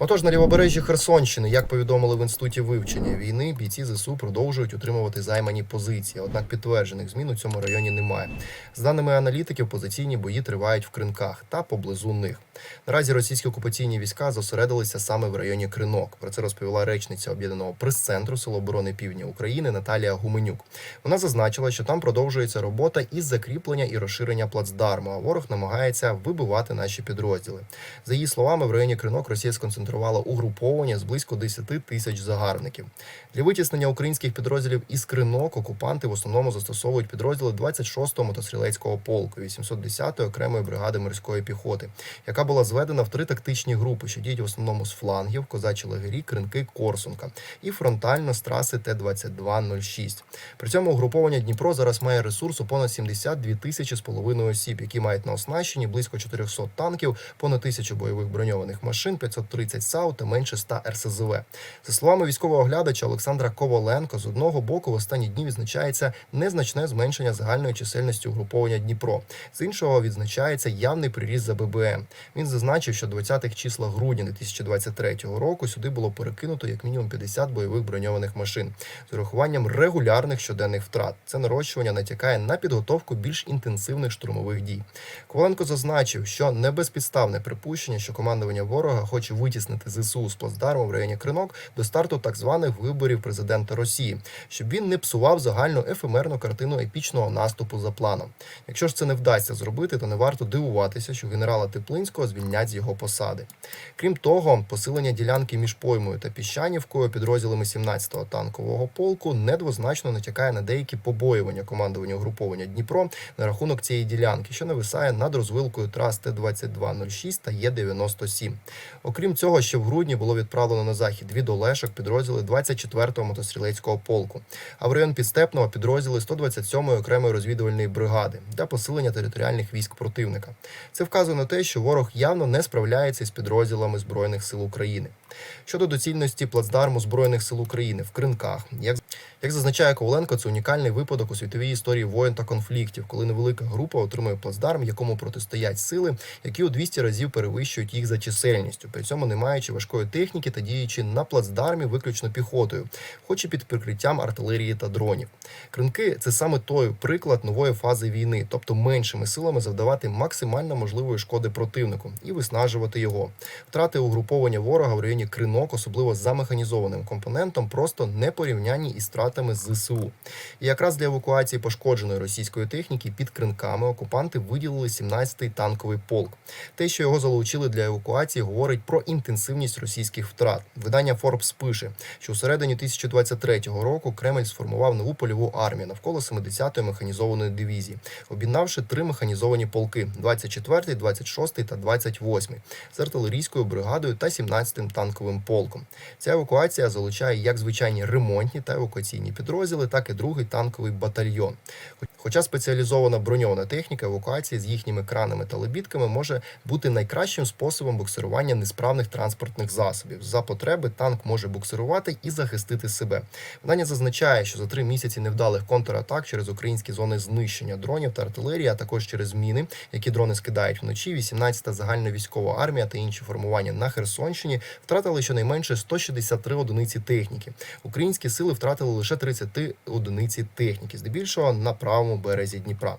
Отож, на лівобережжі Херсонщини, як повідомили в інституті вивчення війни, бійці ЗСУ продовжують утримувати займані позиції. Однак підтверджених змін у цьому районі немає. З даними аналітиків, позиційні бої тривають в кринках та поблизу них. Наразі російські окупаційні війська зосередилися саме в районі Кринок. Про це розповіла речниця об'єднаного прес-центру Сил оборони Півдня України Наталія Гуменюк. Вона зазначила, що там продовжується робота із закріплення і розширення плацдарму. А ворог намагається вибивати наші підрозділи. За її словами, в районі Кринок Росія сконцентрувала угруповання з близько 10 тисяч загарбників. Для витіснення українських підрозділів із Кринок окупанти в основному застосовують підрозділи 26-го мотострілецького полку 810-ї окремої бригади морської піхоти, яка була зведена в три тактичні групи, що діють в основному з флангів, козачі лагері, кринки, Корсунка і фронтально з траси Т-2206. При цьому угруповання Дніпро зараз має ресурс у понад 72 тисячі з половиною осіб, які мають на оснащенні близько 400 танків, понад тисячу бойових броньованих машин, 530 САУ та менше 100 РСЗВ. За словами військового оглядача Олександра Коваленко, з одного боку в останні дні відзначається незначне зменшення загальної чисельності угруповання Дніпро. З іншого відзначається явний приріст за ББМ. Він зазначив, що 20-х числа грудня 2023 року сюди було перекинуто як мінімум 50 бойових броньованих машин з урахуванням регулярних щоденних втрат. Це нарощування натякає на підготовку більш інтенсивних штурмових дій. Коваленко зазначив, що не безпідставне припущення, що командування ворога хоче витіснити ЗСУ з плацдарму в районі Кринок до старту так званих виборів президента Росії, щоб він не псував загальну ефемерну картину епічного наступу за планом. Якщо ж це не вдасться зробити, то не варто дивуватися, що генерала Теплинського звільнять з його посади. Крім того, посилення ділянки між поймою та піщанівкою підрозділами 17-го танкового полку недвозначно натякає на деякі побоювання командування угруповання Дніпро на рахунок цієї ділянки, що нависає над розвилкою трас Т-2206 та Є-97. Окрім цього, ще в грудні було відправлено на захід від Олешок підрозділи 24-го мотострілецького полку, а в район Підстепного підрозділи 127-ї окремої розвідувальної бригади для посилення територіальних військ противника. Це вказує на те, що ворог явно не справляється з підрозділами Збройних сил України. Щодо доцільності плацдарму Збройних сил України в кринках, як як зазначає Коваленко, це унікальний випадок у світовій історії воєн та конфліктів, коли невелика група отримує плацдарм, якому протистоять сили, які у 200 разів перевищують їх за чисельністю, при цьому не маючи важкої техніки та діючи на плацдармі виключно піхотою, хоч і під прикриттям артилерії та дронів. Кринки це саме той приклад нової фази війни, тобто меншими силами завдавати максимально можливої шкоди противнику і виснажувати його. Втрати угруповання ворога в районі кринок, особливо за механізованим компонентом, просто не порівнянні із втратами ЗСУ. І якраз для евакуації пошкодженої російської техніки під кринками окупанти виділили 17-й танковий полк. Те, що його залучили для евакуації, говорить про інтенсивність російських втрат. Видання Forbes пише, що у середині 2023 року Кремль сформував нову польову армію навколо 70-ї механізованої дивізії, об'єднавши три механізовані полки: 24-й, 26-й та 28-й, з артилерійською бригадою та 17-м танковим полком. Ця евакуація залучає як звичайні ремонтні та евакуаційні підрозділи, так і другий танковий батальйон. Хоча спеціалізована броньована техніка евакуації з їхніми кранами та лебідками може бути найкращим способом буксирування несправних транспортних засобів. За потреби танк може буксирувати і захистити себе. Видання зазначає, що за три місяці невдалих контратак через українські зони знищення дронів та артилерії, а також через міни, які дрони скидають вночі. 18-та загальна військова армія та інші формування на Херсонщині втратили щонайменше 163 одиниці техніки. Українські сили втратили лише 30 одиниці техніки, здебільшого на правому березі Дніпра.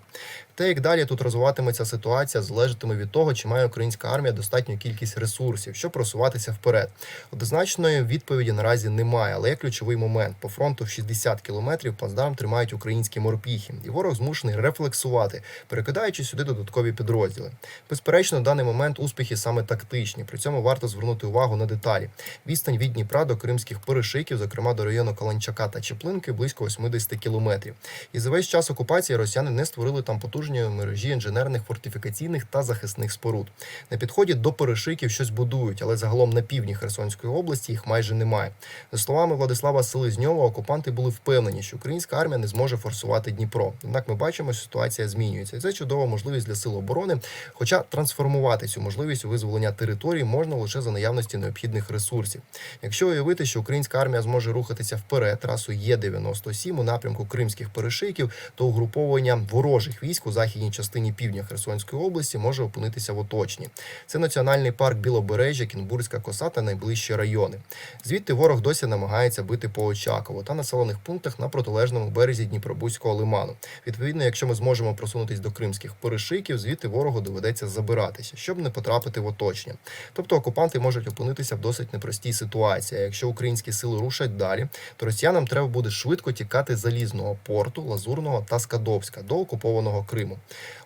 Те, як далі тут розвиватиметься ситуація, залежатиме від того, чи має українська армія достатню кількість ресурсів, щоб просуватися вперед. Однозначної відповіді наразі немає, але є ключовий момент. По фронту в 60 кілометрів плацдарм тримають українські морпіхи, і ворог змушений рефлексувати, перекидаючи сюди додаткові підрозділи. Безперечно, даний момент успіхи саме тактичні. При цьому варто звернути увагу на деталі. Відстань від Дніпра до кримських перешиків, зокрема до району Каланчака та Чеплинки, близько 80 кілометрів. І за весь час окупації росіяни не створили там потужні мережі інженерних фортифікаційних та захисних споруд. На підході до перешиків щось будують, але загалом на півдні Херсонської області їх майже немає. За словами Владислава Селезньова, окупанти були впевнені, що українська армія не зможе форсувати Дніпро. Однак ми бачимо, що ситуація змінюється. Це чудова можливість для сил оборони. Хоча трансформувати цю можливість визволення території можна лише за наявності необхідних ресурсів. Якщо уявити, що українська армія зможе рухатися вперед трасу Є-97 у напрямку кримських перешийків, то угруповання ворожих військ у західній частині півдня Херсонської області може опинитися в оточенні. Це національний парк Білобережжя, який Оренбурзька коса та найближчі райони. Звідти ворог досі намагається бити по Очакову та населених пунктах на протилежному березі Дніпробузького лиману. Відповідно, якщо ми зможемо просунутись до кримських перешийків, звідти ворогу доведеться забиратися, щоб не потрапити в оточення. Тобто окупанти можуть опинитися в досить непростій ситуації. Якщо українські сили рушать далі, то росіянам треба буде швидко тікати з залізного порту, Лазурного та Скадовська до окупованого Криму.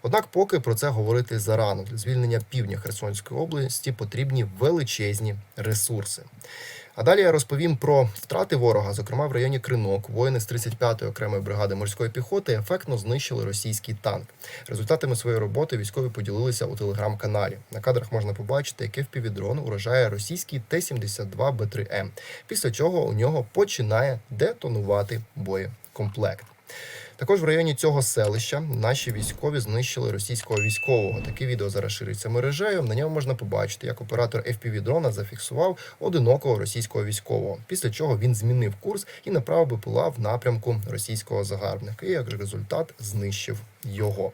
Однак, поки про це говорити зарано для звільнення півдня Херсонської області потрібні величезні ресурси. А далі я розповім про втрати ворога, зокрема в районі Кринок. Воїни з 35-ї окремої бригади морської піхоти ефектно знищили російський танк. Результатами своєї роботи військові поділилися у телеграм-каналі. На кадрах можна побачити, яке впівдрон уражає російський Т-72 Б3М, після чого у нього починає детонувати боєкомплект. Також в районі цього селища наші військові знищили російського військового. Таке відео зараз шириться мережею. На ньому можна побачити, як оператор fpv дрона зафіксував одинокого російського військового. Після чого він змінив курс і направив БПЛА в напрямку російського загарбника. І як результат знищив його.